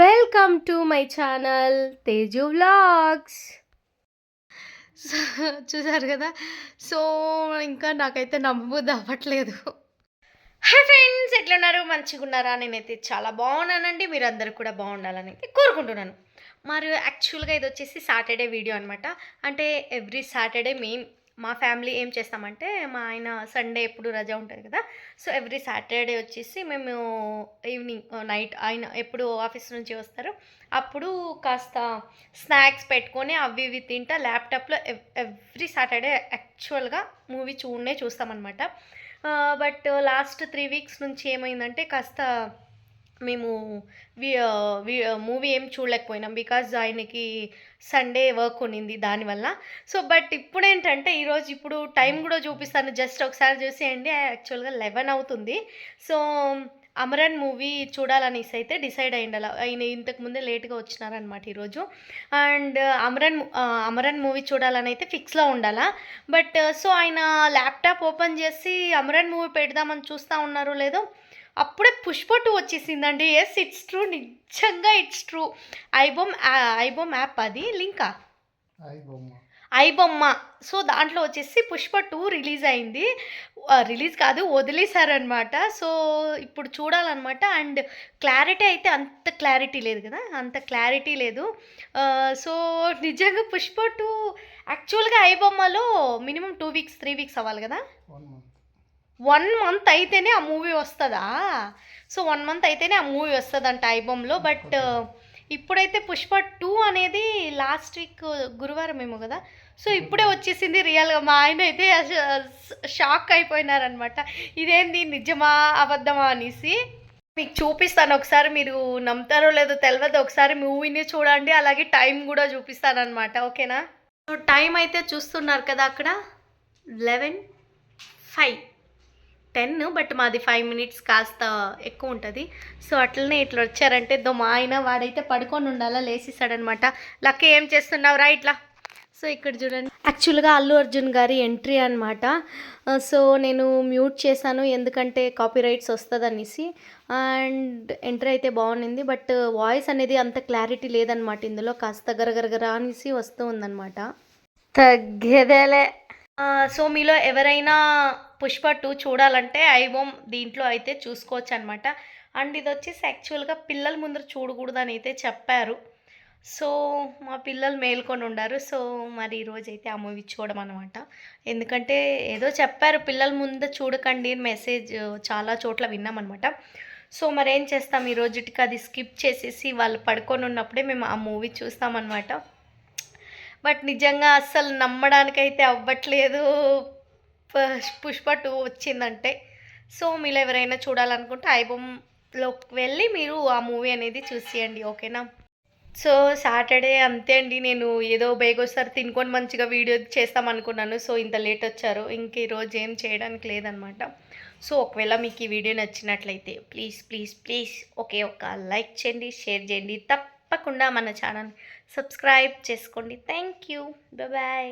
Welcome to my channel Teju vlogs చూసారు కదా? So ఇంకా నాకైతే నమ్మబుద్ధి అవ్వట్లేదు. హాయ్ ఫ్రెండ్స్ ఎట్లున్నారు? మంచిగా ఉన్నారా? నేనైతే చాలా బాగున్నానండి. మీరందరూ కూడా బాగుండాలని కోరుకుంటున్నాను. మరి యాక్చువల్గా ఇది వచ్చేసి సాటర్డే వీడియో అనమాట అంటే ఎవ్రీ సాటర్డే మేము మా ఫ్యామిలీ ఏం చేస్తామంటే మా ఆయన సండే ఎప్పుడు రజా ఉంటుంది కదా సో ఎవ్రీ సాటర్డే వచ్చేసి మేము ఈవినింగ్ నైట్ ఆయన ఎప్పుడు ఆఫీస్ నుంచి వస్తారు అప్పుడు కాస్త స్నాక్స్ పెట్టుకొని అవి ఇవి తింటా. ల్యాప్టాప్లో ఎవ్రీ సాటర్డే యాక్చువల్గా మూవీ చూడనే చూస్తామన్నమాట. బట్ లాస్ట్ త్రీ వీక్స్ నుంచి ఏమైందంటే కాస్త మేము మూవీ ఏం చూడలేకపోయినాం బికాజ్ ఆయనకి సండే వర్క్ ఉన్నింది దానివల్ల. సో బట్ ఇప్పుడు ఏంటంటే ఈరోజు ఇప్పుడు టైం కూడా చూపిస్తాను. జస్ట్ ఒకసారి చూసేయండి. యాక్చువల్గా లెవెన్ అవుతుంది. సో అమరన్ మూవీ చూడాలనేసి అయితే డిసైడ్ అయ్యిండాల ఆయన ఇంతకు ముందే లేట్గా వచ్చినారనమాట ఈరోజు. అండ్ అమరన్ అమరన్ మూవీ చూడాలని అయితే ఫిక్స్లో ఉండాలా. బట్ సో ఆయన ల్యాప్టాప్ ఓపెన్ చేసి అమరన్ మూవీ పెడదామని చూస్తూ ఉన్నారో లేదో అప్పుడే పుష్ప టూ వచ్చేసిందండి. ఎస్ ఇట్స్ ట్రూ నిజంగా it's true iBomma iBomma app అది? లింకా ఐబొమ్మ. సో దాంట్లో వచ్చేసి పుష్ప టూ రిలీజ్ అయింది. రిలీజ్ కాదు వదిలేశారనమాట సో ఇప్పుడు చూడాలన్నమాట. అండ్ క్లారిటీ అయితే అంత క్లారిటీ లేదు కదా? అంత క్లారిటీ లేదు. సో నిజంగా పుష్ప టూ యాక్చువల్గా ఐబొమ్మలో minimum two weeks three weeks అవ్వాలి కదా? వన్ మంత్ అయితేనే ఆ మూవీ వస్తుందా? సో వన్ మంత్ అయితేనే ఆ మూవీ వస్తుందంట ఐబొమ్లో. బట్ ఇప్పుడైతే పుష్ప టూ అనేది లాస్ట్ వీక్ గురువారం ఏమో కదా? సో ఇప్పుడే వచ్చేసింది రియల్గా. మా ఆయన అయితే షాక్ అయిపోయినారనమాట. ఇదేంది నిజమా అబద్ధమా అనేసి. మీకు చూపిస్తాను ఒకసారి మీరు నమ్ముతారో లేదో తెలియదు ఒకసారి మూవీని చూడండి అలాగే టైం కూడా చూపిస్తాను అనమాట ఓకేనా? సో టైం అయితే చూస్తున్నారు కదా అక్కడ? Eleven five. టెన్ బట్ మాది ఫైవ్ మినిట్స్ కాస్త ఎక్కువ ఉంటుంది. సో అట్లనే ఇట్లా వచ్చారంటే దో మా ఆయన వాడైతే పడుకొని ఉండాలా లేసిస్తాడనమాట లక్క ఏం చేస్తున్నావు? రా ఇట్లా. సో ఇక్కడ చూడండి. యాక్చువల్గా అల్లు అర్జున్ గారి ఎంట్రీ అనమాట సో నేను మ్యూట్ చేశాను ఎందుకంటే కాపీ రైట్స్ వస్తుంది అనేసి అండ్ ఎంట్రీ అయితే బాగుంది బట్ వాయిస్ అనేది అంత క్లారిటీ లేదనమాట ఇందులో కాస్త గరగరగర అనేసి వస్తూ ఉందన్నమాట. తగ్గేదేలే. సో మీలో ఎవరైనా పుష్ప టూ చూడాలంటే ఐబొమ్ దీంట్లో అయితే చూసుకోవచ్చు అనమాట అండ్ ఇది వచ్చేసి యాక్చువల్గా పిల్లల ముందర చూడకూడదు అని అయితే చెప్పారు. సో మా పిల్లలు మేల్కొని ఉండారు. సో మరి ఈరోజు అయితే ఆ మూవీ చూడడం అనమాట ఎందుకంటే ఏదో చెప్పారు పిల్లల ముందు చూడకండి మెసేజ్ చాలా చోట్ల విన్నామన్నమాట. సో మరి ఏం చేస్తాం? ఈ రోజుకి అది స్కిప్ చేసేసి వాళ్ళు పడుకొని ఉన్నప్పుడే మేము ఆ మూవీ చూస్తామన్నమాట. బట్ నిజంగా అస్సలు నమ్మడానికైతే అవ్వట్లేదు. పుష్ప టూ వచ్చిందంటే. సో మీరు ఎవరైనా చూడాలనుకుంటే ఐబొమ్లోకి వెళ్ళి మీరు ఆ మూవీ అనేది చూసేయండి ఓకేనా? సో సాటర్డే అంతే అండి. నేను ఏదో బేగోసారి తినుకొని మంచిగా వీడియో చేస్తాం అనుకున్నాను. సో ఇంత లేట్ వచ్చారు. ఇంక ఈరోజు ఏం చేయడానికి లేదనమాట. సో ఒకవేళ మీకు ఈ వీడియో నచ్చినట్లయితే ప్లీజ్ ప్లీజ్ ప్లీజ్ ఒకే ఒక లైక్ చేయండి షేర్ చేయండి. తప్పకుండా మన ఛానల్ సబ్స్క్రైబ్ చేసుకోండి. Thank you bye